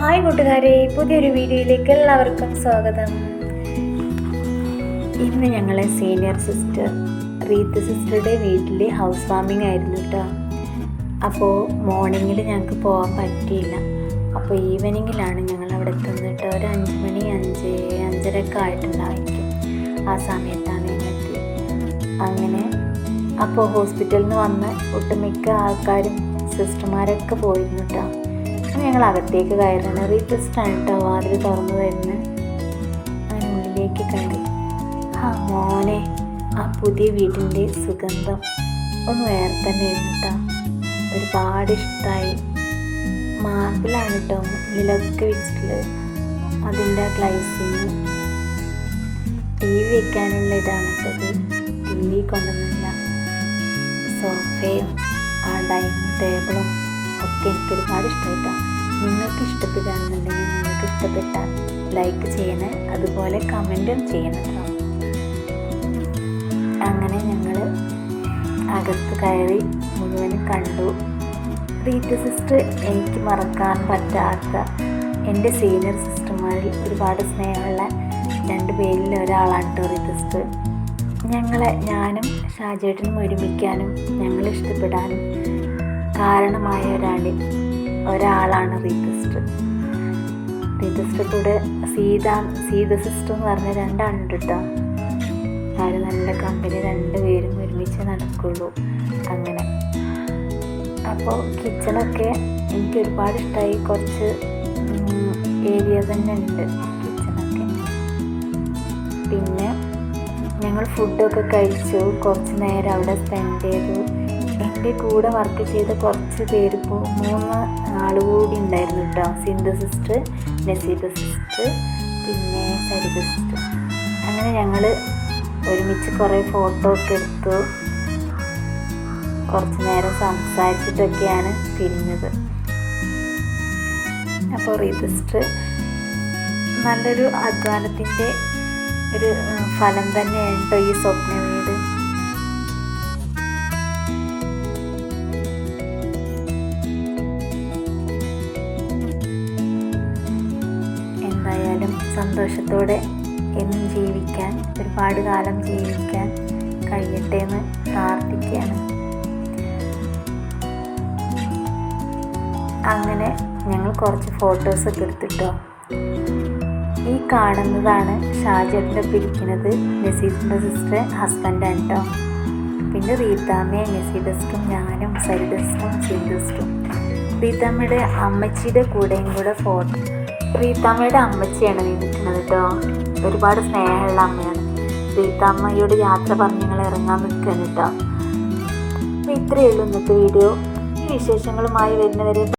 Hi കൂട്ടുകാരെ പുതിയൊരു വീഡിയോയിലേക്ക് എല്ലാവർക്കും സ്വാഗതം. ഇന്ന് ഞങ്ങളെ സീനിയർ സിസ്റ്റർ റീത്ത് സിസ്റ്ററുടെ വീട്ടിൽ ഹൗസ് വാമിംഗ് ആയിരുന്നു കേട്ടോ അപ്പോൾ മോർണിംഗിൽ ഞങ്ങൾക്ക് പോകാൻ പറ്റിയില്ല. അപ്പോൾ ഈവനിങ്ങിലാണ് ഞങ്ങൾ അവിടെ എത്തുന്നത് ഒരു അഞ്ച് മണി അഞ്ച് അഞ്ചരയൊക്കെ ആയിട്ടുണ്ടായിരിക്കും ആ സമയത്താണ് ഞങ്ങൾക്ക് അങ്ങനെ അപ്പോൾ ഹോസ്പിറ്റലിൽ നിന്ന് വന്ന ഒട്ടുമിക്ക ആൾക്കാരും സിസ്റ്റർമാരൊക്കെ പോയിരുന്നു കേട്ടോ അങ്ങനെ ഞങ്ങൾ അകത്തേക്ക് കയറണം റീസിസ്റ്റാണ് കേട്ടോ. വാതിൽ തുറന്നു തരുന്നത് അങ്ങനെ ഉള്ളിലേക്ക് കയറി. ആ മോനെ ആ പുതിയ വീടിന്റെ സുഗന്ധം ഒന്ന് വേറെ തന്നെയായിരുന്നു കേട്ടോ. ഒരുപാട് ഇഷ്ടമായി മാർബിളാണ് കേട്ടോ ഉള്ളിലൊക്കെ വെച്ചിട്ടുള്ളത്. അതിന്റെ ഗ്ലൈസിങ് ടി വി വെക്കാനുള്ള ഇതാണ് കേട്ടത് ടി വി കൊണ്ടുവന്നില്ല സോഫയും ആ ഡൈനിങ് ടേബിളും എനിക്ക് ഒരുപാട് ഇഷ്ടമായിട്ടാണ് നിങ്ങൾക്ക് ഇഷ്ടപ്പെടുകയാണെന്നുണ്ടെങ്കിൽ നിങ്ങൾക്ക് ഇഷ്ടപ്പെട്ടാൽ ലൈക്ക് ചെയ്യണേ അതുപോലെ കമന്റും ചെയ്യണം അങ്ങനെ ഞങ്ങൾ അകത്ത് കയറി മുഴുവനും കണ്ടു. പ്രീത്ത് സിസ്റ്റർ എനിക്ക് മറക്കാൻ പറ്റാത്ത എന്റെ സീനിയർ സിസ്റ്റർമാരിൽ ഒരുപാട് സ്നേഹമുള്ള രണ്ട് പേരിൽ ഒരാളാണ് കേട്ടോ സിസ്റ്റർ ഞങ്ങളെ ഞാനും ഷാജേട്ടനും ഒരുമിക്കാനും ഞങ്ങൾ ഇഷ്ടപ്പെടാനും കാരണമായ ഒരാളിൽ ഒരാളാണ് റീത്ത് സിസ്റ്റർ കൂടെ സീത സീത സിസ്റ്റർ എന്ന് പറഞ്ഞ രണ്ടാളുണ്ട് കേട്ടോ അവർ നല്ല കമ്പനി രണ്ടുപേരും ഒരുമിച്ച് നടക്കുള്ളൂ. അങ്ങനെ. അപ്പോൾ കിച്ചണൊക്കെ എനിക്ക് ഒരുപാട് ഇഷ്ടമായി കുറച്ച് ഏരിയ തന്നെ ഉണ്ട് കിച്ചണൊക്കെ പിന്നെ ഞങ്ങൾ ഫുഡൊക്കെ കഴിച്ചു. കുറച്ച് നേരം അവിടെ സ്പെൻഡ് ചെയ്തു. എന്റെ കൂടെ വർക്ക് ചെയ്ത കുറച്ച് പേര് മൂന്ന് ആൾ കൂടി ഉണ്ടായിരുന്നു കേട്ടോ. സിന്ധു സിസ്റ്റർ നസീബ സിസ്റ്റർ പിന്നെ സരിത സിസ്റ്റർ അങ്ങനെ ഞങ്ങൾ ഒരുമിച്ച് കുറേ ഫോട്ടോ ഒക്കെ എടുത്തു. കുറച്ച് നേരം സംസാരിച്ചിട്ടൊക്കെയാണ് പിരിഞ്ഞത് അപ്പോൾ റീസിസ്റ്റർ നല്ലൊരു അധ്വാനത്തിന്റെ ഒരു ഫലം തന്നെയാണ് കേട്ടോ ഈ സ്വപ്ന എന്തായാലും സന്തോഷത്തോടെ എന്നും ജീവിക്കാൻ ഒരുപാട് കാലം ജീവിക്കാൻ കഴിയട്ടെ എന്ന് പ്രാർത്ഥിക്കുകയാണ്. അങ്ങനെ ഞങ്ങൾ കുറച്ച് ഫോട്ടോസൊക്കെ എടുത്തിട്ടോ. ഈ കാണുന്നതാണ് ഷാജേട്ടന്റെ പിരിക്കുന്നത് നസീദിന്റെ സിസ്റ്റർ ഹസ്ബൻഡാണ് കേട്ടോ പിന്നെ റീത്താമ്മയും നസീദസ്റ്റും ഞാനും സരിദസ്റ്റും സിന്ധുസ്റ്റും റീത്താമ്മയുടെ അമ്മച്ചിയുടെ കൂടെയും കൂടെ ഫോട്ടോ റീത്താമ്മയുടെ അമ്മച്ചിയാണ് നിൽക്കുന്നത് കേട്ടോ. ഒരുപാട് സ്നേഹമുള്ള അമ്മയാണ്. പ്രീതാമ്മയോട് യാത്ര പറഞ്ഞ് ഞങ്ങൾ ഇറങ്ങാൻ നിൽക്കുകയാണ് കേട്ടോ. അപ്പോൾ ഇത്രയേ ഉള്ളൂ ഇന്നത്തെ വീഡിയോ. ഈ വിശേഷങ്ങളുമായി വരുന്നവരെ